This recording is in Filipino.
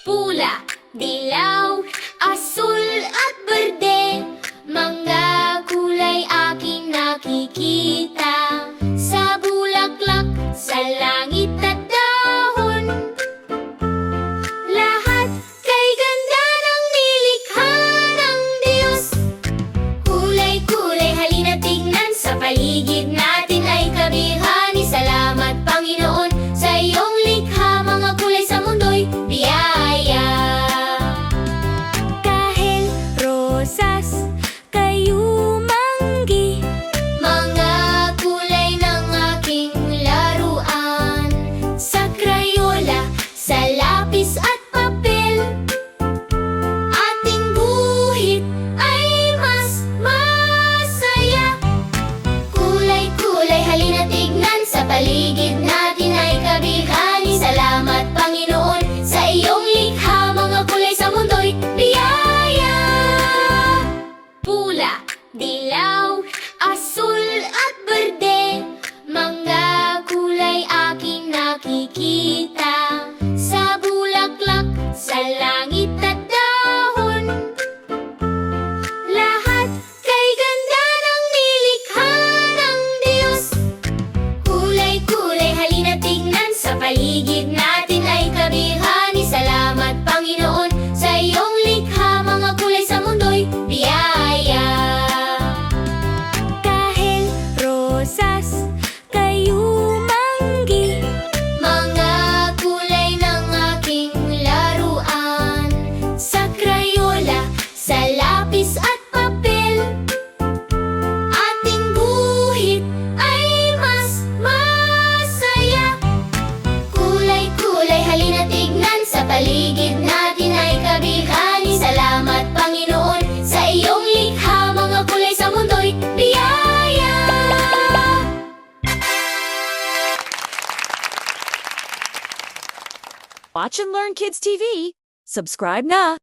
Pula, dilaw, asul at berde Mga kulay aking nakikita paligid natin ay kabihani. Salamat Panginoon Sa iyong likha Mga kulay sa mundo'y biyaya. Pula, dilaw, asul at berde Mga kulay aking nakikita Kulay-kulay, halina tignan Sa paligid natin ay kabihani Salamat Panginoon Sa iyong likha Mga kulay sa mundo'y biyaya Watch and Learn Kids TV. Subscribe na!